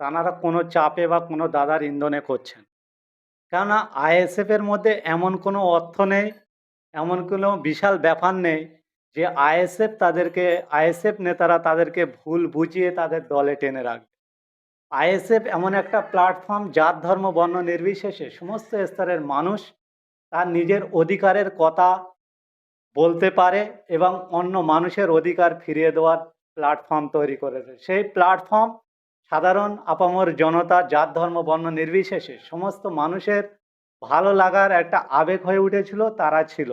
তানারা কোনো চাপে বা কোনো দাদার ইন্ধনে করছেন। কেননা আইএসএফের মধ্যে এমন কোনো অর্থ নেই, এমন কোনো বিশাল ব্যাপার নেই যে আইএসএফ তাদেরকে, আইএসএফ নেতারা তাদেরকে ভুল বুঝিয়ে তাদের দলে টেনে রাখবে। আইএসএফ এমন একটা প্ল্যাটফর্ম জাত, ধর্ম, বর্ণ নির্বিশেষে সমস্ত স্তরের মানুষ তার নিজের অধিকারের কথা বলতে পারে এবং অন্য মানুষের অধিকার ফিরিয়ে দেওয়ার প্ল্যাটফর্ম তৈরি করেছে। সেই প্ল্যাটফর্ম সাধারণ আপামর জনতা, জাত, ধর্ম, বর্ণ নির্বিশেষে সমস্ত মানুষের ভালো লাগার একটা আবেগ হয়ে উঠেছিল, তারা ছিল।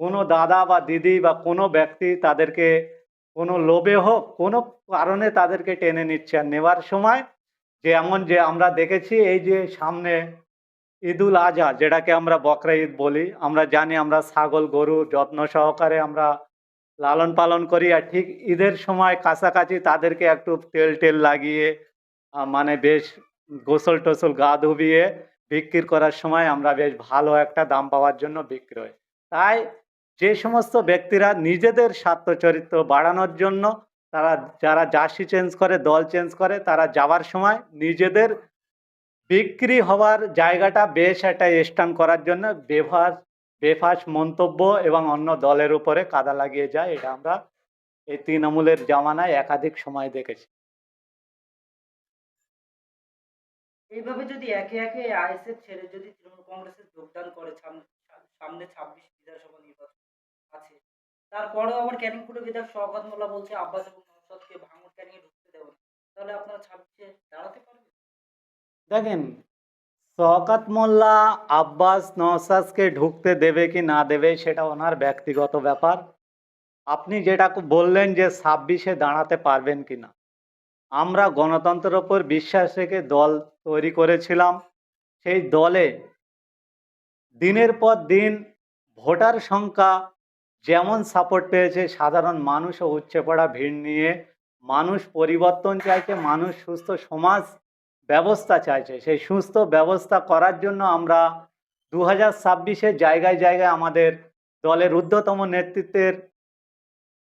কোনো দাদা বা দিদি বা কোনো ব্যক্তি তাদেরকে কোনো লোভে হোক, কোনো কারণে তাদেরকে টেনে নিচ্ছে আর নেওয়ার সময় যে এমন যে আমরা দেখেছি, এই যে সামনে ঈদুল আজহা, যেটাকে আমরা বকরা ঈদ বলি, আমরা জানি আমরা ছাগল, গরু, যত্ন সহকারে আমরা লালন পালন করি আর ঠিক ঈদের সময় কাছাকাছি তাদেরকে একটু তেল টেল লাগিয়ে মানে বেশ গোসল টোসল গা ধুবিয়ে বিক্রি করার সময় আমরা বেশ ভালো একটা দাম পাওয়ার জন্য বিক্রি হয় তাই যে সমস্ত ব্যক্তিরা নিজেদের স্বার্থ চরিত্র বাড়ানোর জন্য তারা, যারা জার্সি চেঞ্জ করে, দল চেঞ্জ করে, তারা যাওয়ার সময় নিজেদের বিক্রি হওয়ার জায়গাটা বেশ একটা স্টান করার জন্য বেফাস বেফাস মন্তব্য এবং অন্য দলের উপরে কাদা লাগিয়ে যায় এটা আমরা এই তৃণমূলের জামানায় একাধিক সময় দেখেছি। এইভাবে যদি একে একে আইএসএফ ছেড়ে যদি তৃণমূল কংগ্রেসে যোগদান করে সামনে ছাব্বিশ বিধানসভা নির্বাচন আছে তারপরেও আবার ক্যানিংপুরে বিধায়ক শওকত মোল্লা বলছে আব্বাস এবং ভাঙড় ক্যানিংয়ে ঢুকতে দেবে না। তাহলে আপনারা ছাব্বিশে দাঁড়াতে পারবেন? দেখেন শওকাত মোল্লা আব্বাস নওসাজকে ঢুকতে দেবে কি না দেবে সেটা ওনার ব্যক্তিগত ব্যাপার। আপনি যেটা বললেন যে ছাব্বিশে দাঁড়াতে পারবেন কি না। আমরা গণতন্ত্রের ওপর বিশ্বাস রেখে দল তৈরি করেছিলাম। সেই দলে দিনের পর দিন ভোটার সংখ্যা যেমন সাপোর্ট পেয়েছে, সাধারণ মানুষও উপচে পড়া ভিড় নিয়ে মানুষ পরিবর্তন চাইছে, মানুষ সুস্থ সমাজ ব্যবস্থা চাইছে। সেই সুস্থ ব্যবস্থা করার জন্য আমরা দু হাজার ছাব্বিশে জায়গায় জায়গায় আমাদের দলের ঊর্ধ্বতম নেতৃত্বের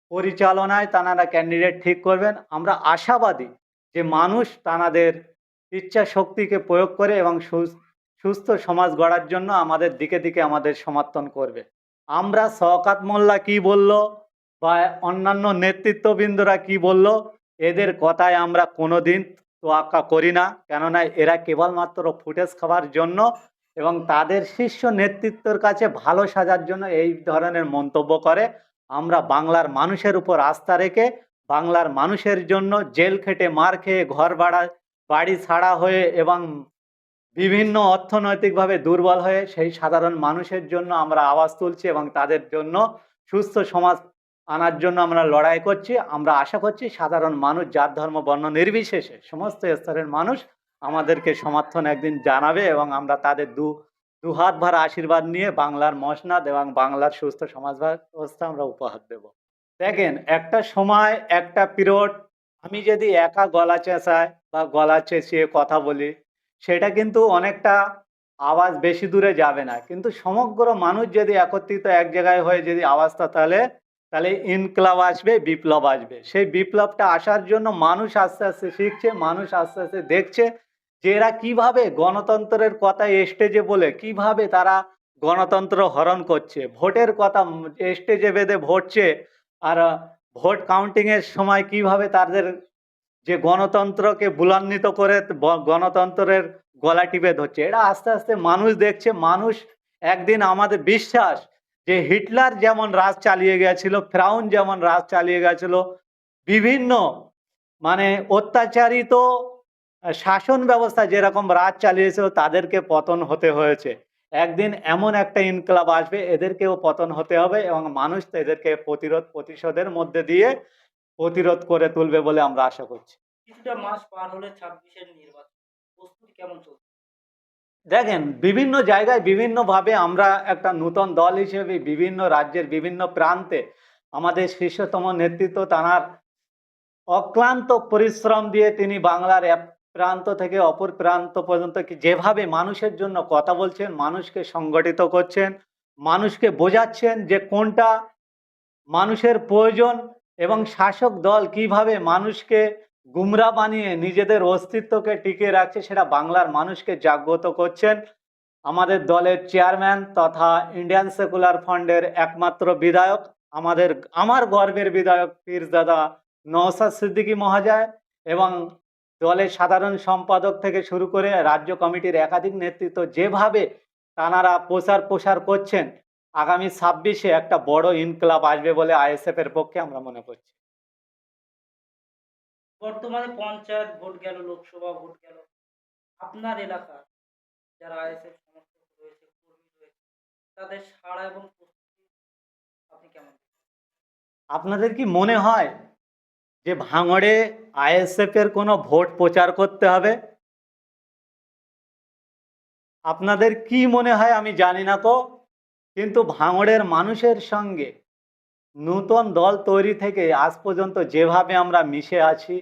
পরিচালনায় তানারা ক্যান্ডিডেট ঠিক করবেন। আমরা আশাবাদী যে মানুষ তানাদের ইচ্ছা শক্তিকে প্রয়োগ করে এবং সুস- সুস্থ সমাজ গড়ার জন্য আমাদের দিকে দিকে আমাদের সমর্থন করবে। আমরা শওকাত মোল্লা কি বলল বা অন্যান্য নেতৃত্ববৃন্দরা কি বলল, এদের কথায় আমরা কোনোদিন তোয়াক্কা করি না, কেননা এরা কেবলমাত্র ফুটেজ খাওয়ার জন্য এবং তাদের শীর্ষ নেতৃত্বের কাছে ভালো সাজার জন্য এই ধরনের মন্তব্য করে। আমরা বাংলার মানুষের উপর আস্থা রেখে বাংলার মানুষের জন্য জেল খেটে মার খেয়ে ঘর ভাড়া, বাড়ি ছাড়া হয়ে এবং বিভিন্ন অর্থনৈতিকভাবে দুর্বল হয়ে সেই সাধারণ মানুষের জন্য আমরা আওয়াজ তুলছি এবং তাদের জন্য সুস্থ সমাজ আনার জন্য আমরা লড়াই করছি, আমরা আশা করছি সাধারণ মানুষ, জাত, ধর্ম, বর্ণ নির্বিশেষে সমস্ত স্তরের মানুষ আমাদেরকে সমর্থন একদিন জানাবে এবং আমরা তাদের দু দু হাত ভরা আশীর্বাদ নিয়ে বাংলার মসনাদ এবং বাংলার সুস্থ সমাজ ব্যবস্থা আমরা উপহার দেব। দেখেন, একটা সময়, একটা পিরিয়ড, আমি যদি একা গলা চেঁচাই বা গলা চেঁচিয়ে কথা বলি, সেটা কিন্তু অনেকটা আওয়াজ বেশি দূরে যাবে না। কিন্তু সমগ্র মানুষ যদি একত্রিত এক জায়গায় হয়ে যদি আওয়াজটা তাহলে তাহলে ইনকলাব আসবে, বিপ্লব আসবে। সেই বিপ্লবটা আসার জন্য মানুষ আস্তে আস্তে শিখছে, মানুষ আস্তে আস্তে দেখছে যে এরা কীভাবে গণতন্ত্রের কথা স্টেজে বলে, কীভাবে তারা গণতন্ত্র হরণ করছে। ভোটের কথা স্টেজে বেঁধে ভোটছে আর ভোট কাউন্টিংয়ের সময় কীভাবে তাদের যে গণতন্ত্রকে বুলান্বিত করে গণতন্ত্রের গলা টিপে ধরছে। এটা আস্তে আস্তে মানুষ দেখছে, মানুষ একদিন আমাদের বিশ্বাস যে হিটলার যেমন রাজ চালিয়ে গেছিল, ফ্রাউন যেমন রাজ চালিয়ে গেছিল, বিভিন্ন মানে অত্যাচারিত শাসন ব্যবস্থা যেরকম রাজ চালিয়েছিল, তাদেরকে পতন হতে হয়েছে। একদিন এমন একটা ইনকলাব আসবে, এদেরকেও পতন হতে হবে এবং মানুষ এদেরকে প্রতিরোধ প্রতিশোধের মধ্যে দিয়ে প্রতিরোধ করে তুলবে বলে আমরা আশা করছি। কিছুটা মাস পার হলে ছাব্বিশের নির্বাচন। প্রস্তুতি কেমন চলছে? দেখেন, বিভিন্ন জায়গায় বিভিন্নভাবে আমরা একটা নূতন দল হিসেবে বিভিন্ন রাজ্যের বিভিন্ন প্রান্তে আমাদের শীর্ষতম নেতৃত্ব তাঁর অক্লান্ত পরিশ্রম দিয়ে তিনি বাংলার এক প্রান্ত থেকে অপর প্রান্ত পর্যন্ত যেভাবে মানুষের জন্য কথা বলছেন, মানুষকে সংগঠিত করছেন, মানুষকে বোঝাচ্ছেন যে কোনটা মানুষের প্রয়োজন এবং শাসক দল কীভাবে মানুষকে গুমরা বানিয়ে নিজেদের অস্তিত্বকে টিকিয়ে রাখছে সেটা বাংলার মানুষকে জাগ্রত করছেন। আমাদের দলের চেয়ারম্যান তথা ইন্ডিয়ান সেকুলার ফান্ডের একমাত্র বিধায়ক, আমাদের, আমার গর্বের বিধায়ক পীরজাদা নওসাদ সিদ্দিকী মহাজয় এবং দলের সাধারণ সম্পাদক থেকে শুরু করে রাজ্য কমিটির একাধিক নেতৃত্ব যেভাবে তানারা প্রচার প্রসার করছেন, আগামী ছাব্বিশে একটা বড় ইনকলাব আসবে বলে আইএসএফ এর পক্ষে আমরা মনে করছি। বর্তমানে পঞ্চায়েত ভোট গেল, লোকসভা ভোট গেল। আপনার এলাকার যারা আইএসএফ সমর্থক রয়েছে, কর্মী রয়েছে, তাদের সাড়া এবং আপনি কেমন আপনাদের কি মনে হয় যে ভাঙড়ে আইএসএফ এর কোনো ভোট প্রচার করতে হবে? আপনাদের কি মনে হয় আমি জানি না তো, কিন্তু ভাঙড়ের মানুষের সঙ্গে নূতন দল তৈরি থেকে আজ পর্যন্ত যেভাবে আমরা মিশে আছি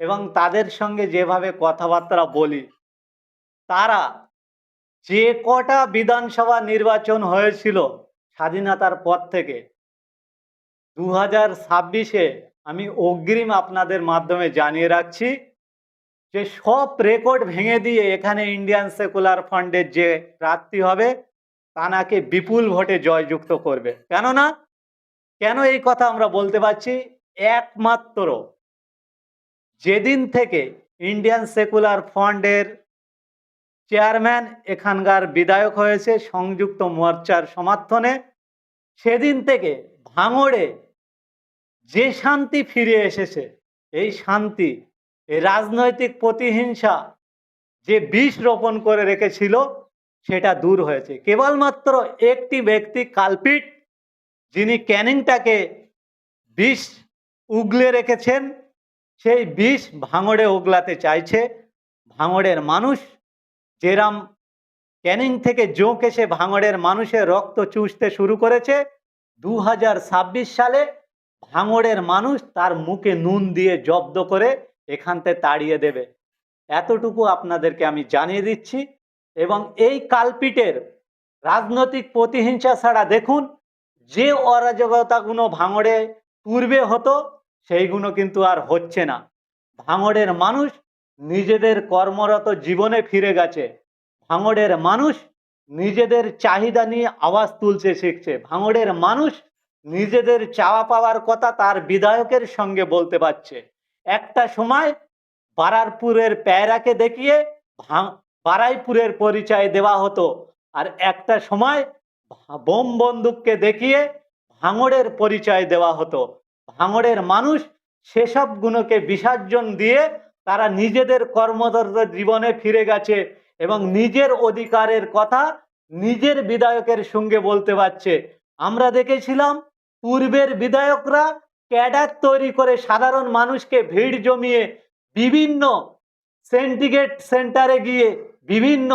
এবং তাদের সঙ্গে যেভাবে কথাবার্তা বলি, তারা যে কটা বিধানসভা নির্বাচন হয়েছিল স্বাধীনতার পর থেকে দু হাজার ছাব্বিশে আমি অগ্রিম আপনাদের মাধ্যমে জানিয়ে রাখছি যে সব রেকর্ড ভেঙে দিয়ে এখানে ইন্ডিয়ান সেকুলার ফান্ডের যে প্রার্থী হবে তানাকে বিপুল ভোটে জয়যুক্ত করবে। কেননা কেন এই কথা আমরা বলতে পারছি? একমাত্র যেদিন থেকে ইন্ডিয়ান সেকুলার ফান্ডের চেয়ারম্যান এখানকার বিধায়ক হয়েছে, সংযুক্ত মোর্চার সমর্থনে, সেদিন থেকে ভাঙড়ে যে শান্তি ফিরে এসেছে, এই শান্তি, এই রাজনৈতিক প্রতিহিংসা যে বিষ রোপণ করে রেখেছিল, সেটা দূর হয়েছে। কেবলমাত্র একটি ব্যক্তি, কালপিট যিনি ক্যানিংটাকে বিষ উগলে রেখেছেন, সেই বিষ ভাঙড়ে উগলাতে চাইছে। ভাঙড়ের মানুষ যেরাম ক্যানিং থেকে জোঁক এসে ভাঙড়ের মানুষের রক্ত চুষতে শুরু করেছে দু হাজার ছাব্বিশ সালে ভাঙড়ের মানুষ তার মুখে নুন দিয়ে জব্দ করে এখানতে তাড়িয়ে দেবে। এতটুকু আপনাদেরকে আমি জানিয়ে দিচ্ছি এবং এই কালপিটের রাজনৈতিক প্রতিহিংসা ছাড়া দেখুন যে অরাজকতাগুলো ভাঙড়ে পূর্বে হতো সেইগুলো কিন্তু আর হচ্ছে না। ভাঙড়ের মানুষ নিজেদের কর্মরত জীবনে ফিরে গেছে। ভাঙড়ের মানুষ নিজেদের চাহিদা নিয়ে আওয়াজ তুলছে, শিখছে। ভাঙড়ের মানুষ নিজেদের চাওয়া পাওয়ার কথা তার বিধায়কের সঙ্গে বলতে পারছে। একটা সময় বারারপুরের প্যারাকে দেখিয়ে ভা- বারাইপুরের পরিচয় দেওয়া হতো। আর একটা সময় বোম বন্দুককে দেখিয়ে ভাঙড়ের পরিচয় দেওয়া হতো। ভাঙড়ের মানুষ সেসব গুণকে বিসর্জন দিয়ে তারা নিজেদের কর্মদর্দ জীবনে ফিরে গেছে এবং নিজের অধিকারের কথা নিজের বিধায়কের সঙ্গে বলতে পারছে। আমরা দেখেছিলাম, পূর্বের বিধায়করা ক্যাডার তৈরি করে সাধারণ মানুষকে ভিড় জমিয়ে বিভিন্ন সেন্টিগেট সেন্টারে গিয়ে, বিভিন্ন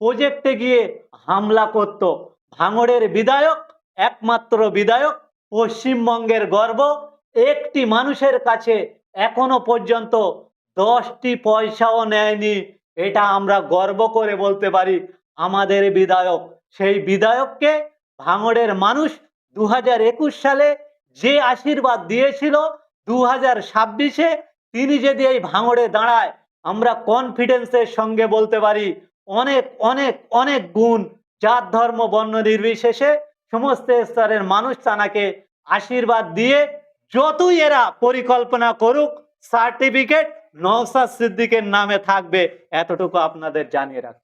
প্রজেক্টে গিয়ে হামলা করত। ভাঙড়ের বিধায়ক, একমাত্র বিধায়ক, পশ্চিমবঙ্গের গর্ব, একটি মানুষের কাছে এখনও পর্যন্ত দশটি পয়সাও নেয়নি। এটা আমরা গর্ব করে বলতে পারি, আমাদের বিধায়ক। সেই বিধায়ককে ভাঙড়ের মানুষ দু হাজার একুশ সালে যে আশীর্বাদ দিয়েছিল দু হাজার ছাব্বিশে তিনি যদি এই ভাঙড়ে দাঁড়ায়, আমরা কনফিডেন্সের সঙ্গে বলতে পারি, অনেক অনেক অনেক গুণ জাত, ধর্ম, বর্ণ নির্বিশেষে সমস্ত স্তরের মানুষ তানাকে আশীর্বাদ দিয়ে যতই এরা পরিকল্পনা করুক সার্টিফিকেট নওসাদ সিদ্দিকের নামে থাকবে, এতটুকু আপনাদের জানিয়ে রাখছি।